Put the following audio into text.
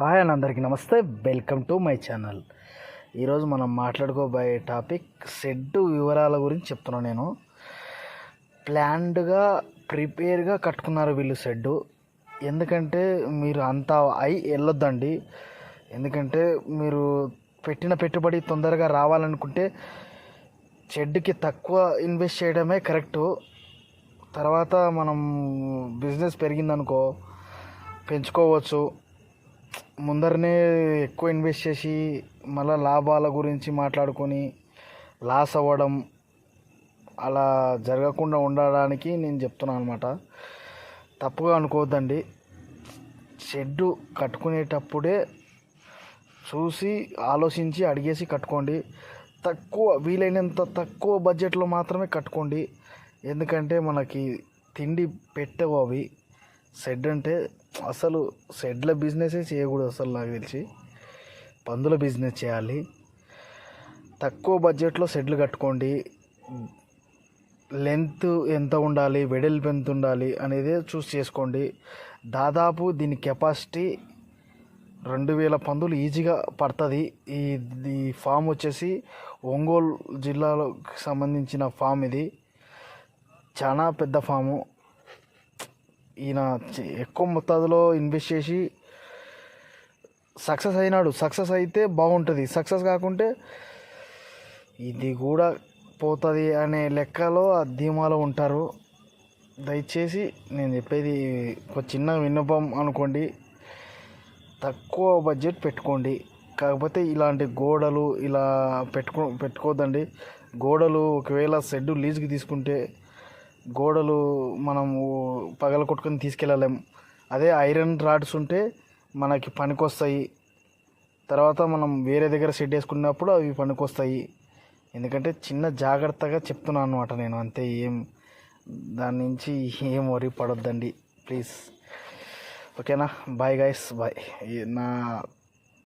Hi అని అందరికీ. నమస్తే. Welcome to my channel. ఈరోజు మనం మాట్లాడుకోబోయే టాపిక్ షెడ్ వివరాల గురించి చెప్తున్నాను నేను. ప్లాన్డ్గా ప్రిపేర్గా కట్టుకున్నారు వీళ్ళు షెడ్డు. ఎందుకంటే మీరు అంత అయి వెళ్ళొద్దండి. ఎందుకంటే మీరు పెట్టిన పెట్టుబడి తొందరగా రావాలనుకుంటే షెడ్కి తక్కువ ఇన్వెస్ట్ చేయడమే కరెక్టు. తర్వాత మనం బిజినెస్ పెరిగిందనుకో పెంచుకోవచ్చు. ముందరనే ఎక్కువ ఇన్వెస్ట్ చేసి మళ్ళీ లాభాల గురించి మాట్లాడుకొని లాస్ అవ్వడం అలా జరగకుండా ఉండడానికి నేను చెప్తున్నాను అనమాట తప్పుగా అనుకోవద్దండి. షెడ్డు కట్టుకునేటప్పుడే చూసి ఆలోచించి అడిగేసి కట్టుకోండి. తక్కువ వీలైనంత తక్కువ బడ్జెట్లో మాత్రమే కట్టుకోండి. ఎందుకంటే మనకి తిండి పెట్టవు అవి. షెడ్ అంటే అసలు షెడ్ల బిజినెసే చేయకూడదు అసలు నాకు తెలిసి. పందుల బిజినెస్ చేయాలి. తక్కువ బడ్జెట్లో షెడ్లు కట్టుకోండి. లెంత్ ఎంత ఉండాలి వెడల్పు ఎంత ఉండాలి అనేది చూస్ చేసుకోండి. దాదాపు దీని కెపాసిటీ రెండు వేల పందులు ఈజీగా పడుతుంది. ఈ ఈ ఫామ్ వచ్చేసి ఒంగోలు జిల్లాలోకి సంబంధించిన ఫామ్ ఇది. చాలా పెద్ద ఫాము. ఈయన ఎక్కువ మొత్తాదులో ఇన్వెస్ట్ చేసి సక్సెస్ అయినాడు. సక్సెస్ అయితే బాగుంటుంది. సక్సెస్ కాకుంటే ఇది కూడా పోతుంది అనే లెక్కలో ఆ ధీమాలో ఉంటారు. దయచేసి నేను చెప్పేది ఒక చిన్న విన్నపం అనుకోండి. తక్కువ బడ్జెట్ పెట్టుకోండి. కాకపోతే ఇలాంటి గోడలు ఇలా పెట్టుకో పెట్టుకోదండి గోడలు ఒకవేళ షెడ్ లీజుకి తీసుకుంటే గోడలు మనము పగల కొట్టుకొని తీసుకెళ్ళలేం. అదే ఐరన్ రాడ్స్ ఉంటే మనకి పనికొస్తాయి. తర్వాత మనం వేరే దగ్గర షెడ్ వేసుకున్నప్పుడు అవి పనికొస్తాయి. ఎందుకంటే చిన్న జాగ్రత్తగా చెప్తున్నాను అనమాట నేను అంతే ఏం దాని నుంచి ఏం వరి పడొద్దండి. ప్లీజ్. ఓకేనా? Bye guys bye. నా